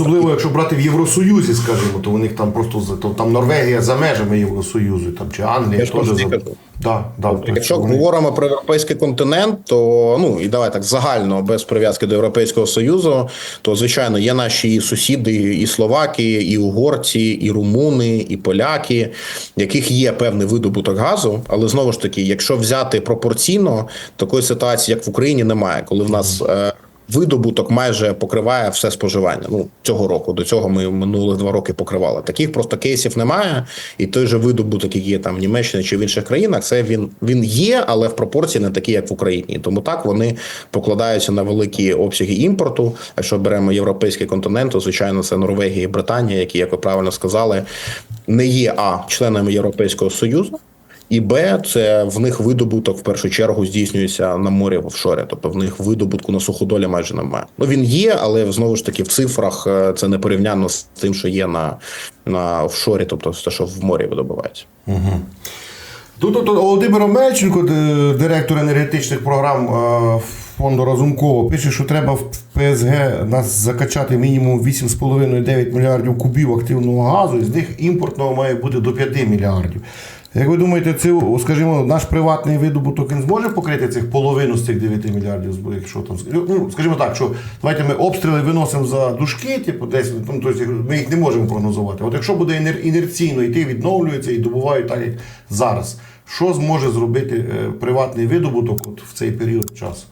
особливо, якщо брати в Євросоюзі, скажімо, то у них там просто то, там Норвегія за межами Євросоюзу, там чи Англія теж за да, да, тобто Якщо вони- говоримо про європейський континент, то ну і давай так загально без прив'язки до Європейського Союзу, то звичайно є наші і сусіди, і словаки, і угорці, і румуни, і поляки, яких є певний видобуток газу. Але знову ж таки, якщо взяти пропорційно, такої ситуації, як в Україні, немає, коли в нас. е, Видобуток майже покриває все споживання. Ну цього року до цього ми минулих два роки покривали. Таких просто кейсів немає. І той же видобуток, який є там в Німеччині чи в інших країнах, це він він є, але в пропорції не такі, як в Україні. Тому так вони покладаються на великі обсяги імпорту. Якщо беремо європейський континент, то звичайно це Норвегія і Британія, які, як ви правильно сказали, не є а членами Європейського союзу. І Б, це в них видобуток в першу чергу здійснюється на морі в офшорі. Тобто в них видобутку на суходолі майже немає. Ну він є, але знову ж таки в цифрах е, це не порівняно з тим, що є на, на офшорі, тобто те, що в морі видобувається. Тут, тут Володимир Омельченко, директор енергетичних програм е, фонду Разумкова, пише, що треба в ПСГ нас закачати мінімум 8,5-9 мільярдів кубів активного газу, і з них імпортного має бути до 5 мільярдів. Як ви думаєте, це, скажімо, наш приватний видобуток він зможе покрити цих половину з цих 9 мільярдів, зб- якщо там ну, скажімо так, що давайте ми обстріли виносимо за дужки, типу десь ну, тобто ми їх не можемо прогнозувати. От якщо буде інер- інерційно йти, відновлюється і добувають так, як зараз. Що зможе зробити е, приватний видобуток от в цей період часу?